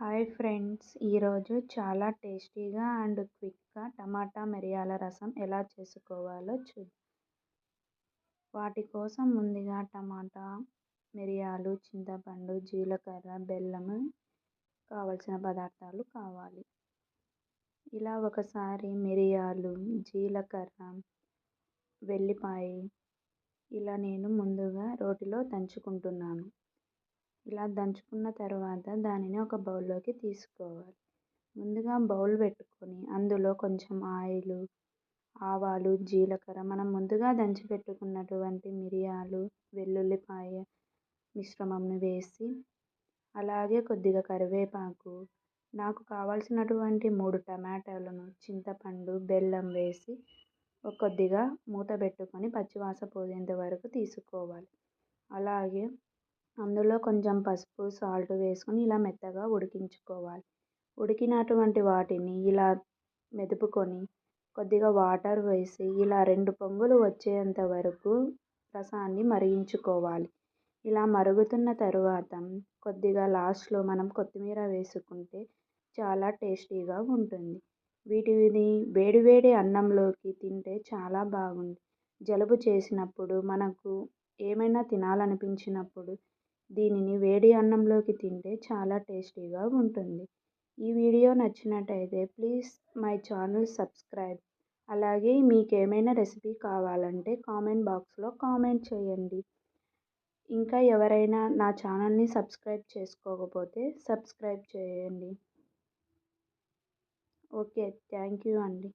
Hi friends. ఈరోజు చాలా టేస్టీగా అండ్ క్విక్గా టమాటా మిరియాల రసం ఎలా చేసుకోవాలో చూద్దాం వాటి కోసం ముందుగా టమాటా మిరియాలు చింతపండు జీలకర్ర బెల్లము కావలసిన పదార్థాలు కావాలి. ఇలా ఒకసారి మిరియాలు జీలకర్ర వెల్లిపాయ ఇలా నేను ముందుగా రోటిలో దంచుకుంటున్నాను. ఇలా దంచుకున్న తర్వాత దానిని ఒక బౌల్లోకి తీసుకోవాలి. ముందుగా బౌల్ పెట్టుకొని అందులో కొంచెం ఆయిల్ ఆవాలు జీలకర్ర మనం ముందుగా దంచి పెట్టుకున్నటువంటి మిరియాలు వెల్లుల్లిపాయ మిశ్రమంను వేసి అలాగే కొద్దిగా కరివేపాకు నాకు కావాల్సినటువంటి మూడు టమాటాలను చింతపండు బెల్లం వేసి కొద్దిగా మూత పెట్టుకొని పచ్చివాసన పోయేంత వరకు తీసుకోవాలి. అలాగే అందులో కొంచెం పసుపు సాల్ట్ వేసుకొని ఇలా మెత్తగా ఉడికించుకోవాలి. ఉడికినటువంటి వాటిని ఇలా మెదుపుకొని కొద్దిగా వాటర్ వేసి ఇలా రెండు పొంగులు వచ్చేంత వరకు రసాన్ని మరిగించుకోవాలి. ఇలా మరుగుతున్న తరువాత కొద్దిగా లాస్ట్లో మనం కొత్తిమీర వేసుకుంటే చాలా టేస్టీగా ఉంటుంది. వీటిని వేడివేడి అన్నంలోకి తింటే చాలా బాగుంది. జలుబు చేసినప్పుడు మనకు ఏమైనా తినాలనిపించినప్పుడు దీనిని వేడి అన్నంలోకి తింటే చాలా టేస్టీగా ఉంటుంది. ఈ వీడియో నచ్చినట్టయితే ప్లీజ్ మై ఛానల్ సబ్స్క్రైబ్. అలాగే మీకు ఏమైనా రెసిపీ కావాలంటే కామెంట్ బాక్స్లో కామెంట్ చేయండి. ఇంకా ఎవరైనా నా ఛానల్ని సబ్స్క్రైబ్ చేసుకోకపోతే సబ్స్క్రైబ్ చేయండి. ఓకే థ్యాంక్ యూ అండి.